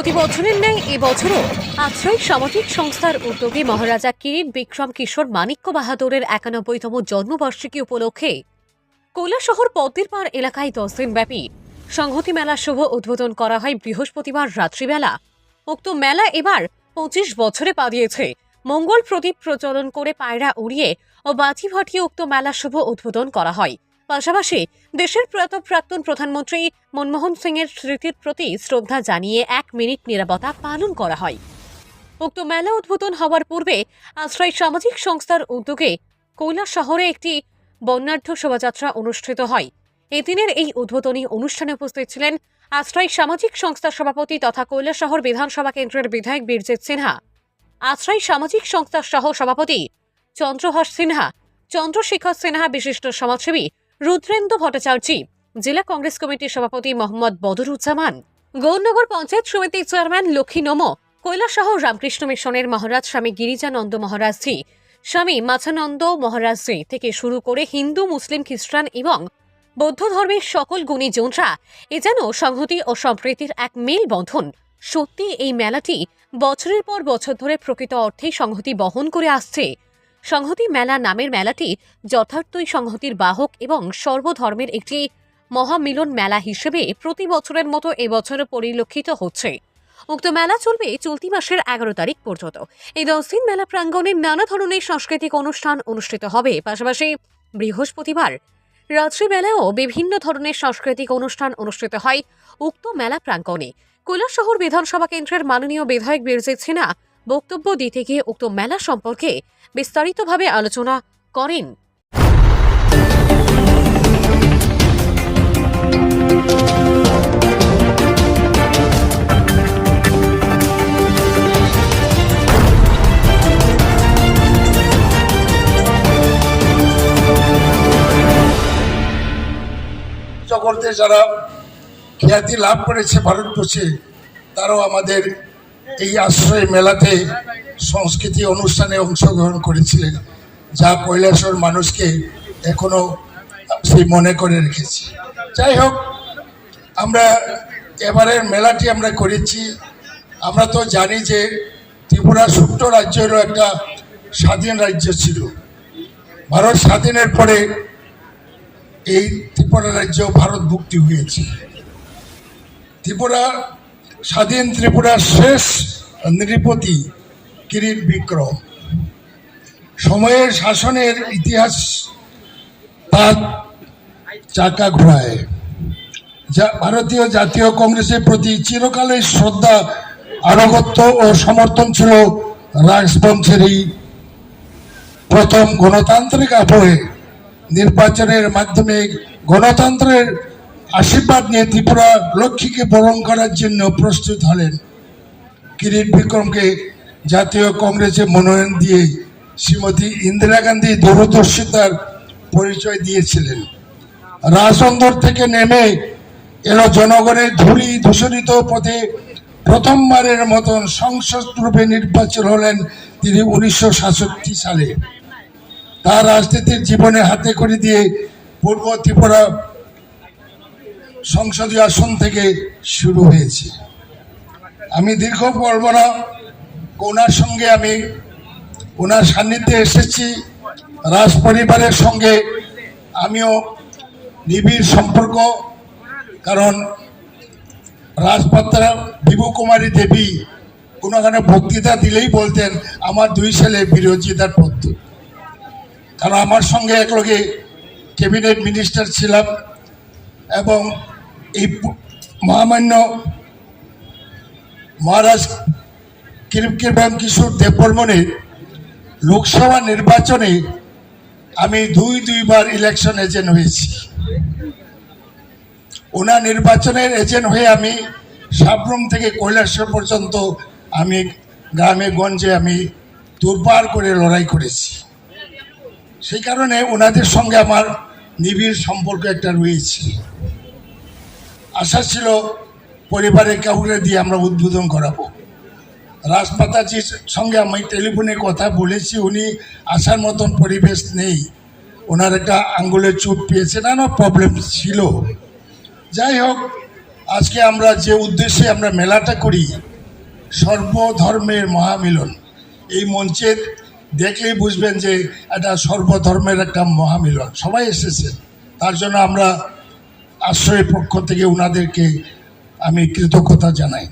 প্রতি বছরের ন্যায় এবছরও আশ্রয় সামাজিক সংস্থার উদ্যোগে মহারাজা কিরিট বিক্রম কিশোর মানিক্য বাহাদুরের একানব্বইতম জন্মবার্ষিকী উপলক্ষে কৈলাসহর পদ্মের পাড় এলাকায় দশ দিনব্যাপী সংহতি মেলা শুভ উদ্বোধন করা হয় বৃহস্পতিবার রাত্রিবেলা। উক্ত মেলা এবার পঁচিশ বছরে পা দিয়েছে। মঙ্গল প্রদীপ প্রচলন করে পায়রা উড়িয়ে ও বাজি ভাটিয়ে উক্ত মেলা শুভ উদ্বোধন করা হয়। পাশাপাশি দেশের প্রয়াত প্রাক্তন প্রধানমন্ত্রী মনমোহন সিং এর স্মৃতির প্রতি শ্রদ্ধা জানিয়ে এক মিনিট নিরাপত্তা পালন করা হয়। উক্ত মেলা উদ্বোধন হওয়ার পূর্বে আশ্রয় সামাজিক সংস্থার উদ্যোগে কৈলাস শহরে একটি বর্ণাঢ্য শোভাযাত্রা অনুষ্ঠিত হয়। এদিনের এই উদ্বোধনী অনুষ্ঠানে উপস্থিত ছিলেন আশ্রয় সামাজিক সংস্থার সভাপতি তথা কৈলাসহর বিধানসভা কেন্দ্রের বিধায়ক বীরজিৎ সিনহা, আশ্রয় সামাজিক সংস্থার সহ সভাপতি চন্দ্রহর্ষ সিনহা, চন্দ্রশেখর সিনহা বিশিষ্ট সমাজসেবী রুদ্রেন্দ্র ভট্টাচার্য, জেলা কংগ্রেস কমিটির সভাপতি মোহাম্মদ বদরুজ্জামান, গৌরনগর পঞ্চায়েত সমিতির চেয়ারম্যান লক্ষ্মী নম, কৈলাসহর রামকৃষ্ণ মিশনের মহারাজ স্বামী গিরিজানন্দ মহারাজজি, স্বামী মাছানন্দ মহারাজজি থেকে শুরু করে হিন্দু, মুসলিম, খ্রিস্টান এবং বৌদ্ধ ধর্মের সকল গুণীজনরা এ যেন সংহতি ও সম্প্রীতির এক মেল বন্ধন। সত্যি এই মেলাটি বছরের পর বছর ধরে প্রকৃত অর্থেই সংহতি বহন করে আসছে। সংহতি মেলা নামের মেলাটি যথার্থই সংহতির বাহক এবং সর্বধর্মের একটি মহামিলন মেলা হিসেবে প্রতি বছরের মতো এবছরও পরিলক্ষিত হচ্ছে। উক্ত মেলা চলবে চলতি মাসের এগারো তারিখ পর্যন্ত। এই দশ দিন মেলা প্রাঙ্গণে নানা ধরনের সাংস্কৃতিক অনুষ্ঠান অনুষ্ঠিত হবে। পাশাপাশি বৃহস্পতিবার রাত্রিবেলায়ও বিভিন্ন ধরনের সাংস্কৃতিক অনুষ্ঠান অনুষ্ঠিত হয় উক্ত মেলা প্রাঙ্গণে। কৈলাসহর বিধানসভা কেন্দ্রের মাননীয় বিধায়ক বীরজিৎ সিনহা বক্তব্য দিতে গিয়ে উক্ত মেলা সম্পর্কে বিস্তারিতভাবে আলোচনা করেন। জগতে যারা খ্যাতি লাভ করেছে ভারতবর্ষে, তারাও আমাদের এই আশ্রয় মেলাতে সংস্কৃতি অনুষ্ঠানে অংশগ্রহণ করেছিলেন, যা কৈলাসর মানুষকে এখনও সেই মনে করে রেখেছে। যাই হোক, আমরা এবারের মেলাটি আমরা করেছি। আমরা তো জানি যে ত্রিপুরা ছোট্ট রাজ্য হলো একটা স্বাধীন রাজ্য ছিল। ভারত স্বাধীনের পরে এই ত্রিপুরা রাজ্য ভারত মুক্তি হয়েছে। ত্রিপুরা স্বাধীন ত্রিপুরার শেষ নৃপতি কিরিট বিক্রম। সময়ের শাসনের ইতিহাস তার চাকা ঘোরায় যা ভারতীয় জাতীয় কংগ্রেসের প্রতি চিরকালের শ্রদ্ধা, আনুগত্য ও সমর্থন ছিল রাজবংশের প্রথম গণতান্ত্রিক আবহে। নির্বাচনের মাধ্যমে গণতন্ত্রের আশীর্বাদ নিয়ে ত্রিপুরা লক্ষ্মীকে বরণ করার জন্য প্রস্তুত হলেন। কিরিট বিক্রমকে জাতীয় কংগ্রেসে মনোনয়ন দিয়ে শ্রীমতী ইন্দিরা গান্ধী দূরদর্শিতার পরিচয় দিয়েছিলেন। রাজন্দর থেকে নেমে এলো জনগণের ধুলি দূষণিত পথে প্রথমবারের মতন সংসদ রূপে নির্বাচন হলেন তিনি উনিশশো সাতষট্টি সালে। তার রাজনীতির জীবনে হাতে করে দিয়ে পূর্ব ত্রিপুরা সংসদীয় আসন থেকে শুরু হয়েছে। আমি দীর্ঘ বলব না ওনার সঙ্গে আমি, ওনার সান্নিধ্যে এসেছি। রাজ পরিবারের সঙ্গে আমিও নিবিড় সম্পর্ক, কারণ রাজপাত্রা বিভু কুমারী দেবী কোনোখানে বক্তৃতা দিলেই বলতেন, আমার দুই ছেলে বিরোধিতার পদ্ধতি কারণ আমার সঙ্গে একলগে ক্যাবিনেট মিনিস্টার ছিলাম। এবং এই মহামান্য মহারাজ কিরম কিশোর দেববর্মনের লোকসভা নির্বাচনে আমি দুই, দুইবার ইলেকশন এজেন্ট হয়েছি। ওনার নির্বাচনের এজেন্ট হয়ে আমি সাবরুম থেকে কৈলাসর পর্যন্ত আমি গ্রামে, গঞ্জে আমি দুর্বার করে লড়াই করেছি। সেই কারণে ওনাদের সঙ্গে আমার নিবিড় সম্পর্ক একটা রয়েছে। আশা ছিল পরিবারের কাউকে দিয়ে আমরা উদ্বোধন করাবো। রাজমাতাজির সঙ্গে আমি টেলিফোনে কথা বলেছি, উনি আসার মতন পরিবেশ নেই। ওনার একটা আঙ্গুলের চোট পেয়েছে, নানা প্রবলেম ছিল। যাই হোক, আজকে আমরা যে উদ্দেশ্যে আমরা মেলাটা করি, সর্বধর্মের মহামিলন। এই মঞ্চে দেখলেই বুঝবেন যে এটা সর্বধর্মের একটা মহামিলন। সবাই এসেছে। তার জন্য আমরা আশ্রয়ের পক্ষ থেকে ওনাদেরকে আমি কৃতজ্ঞতা জানাই।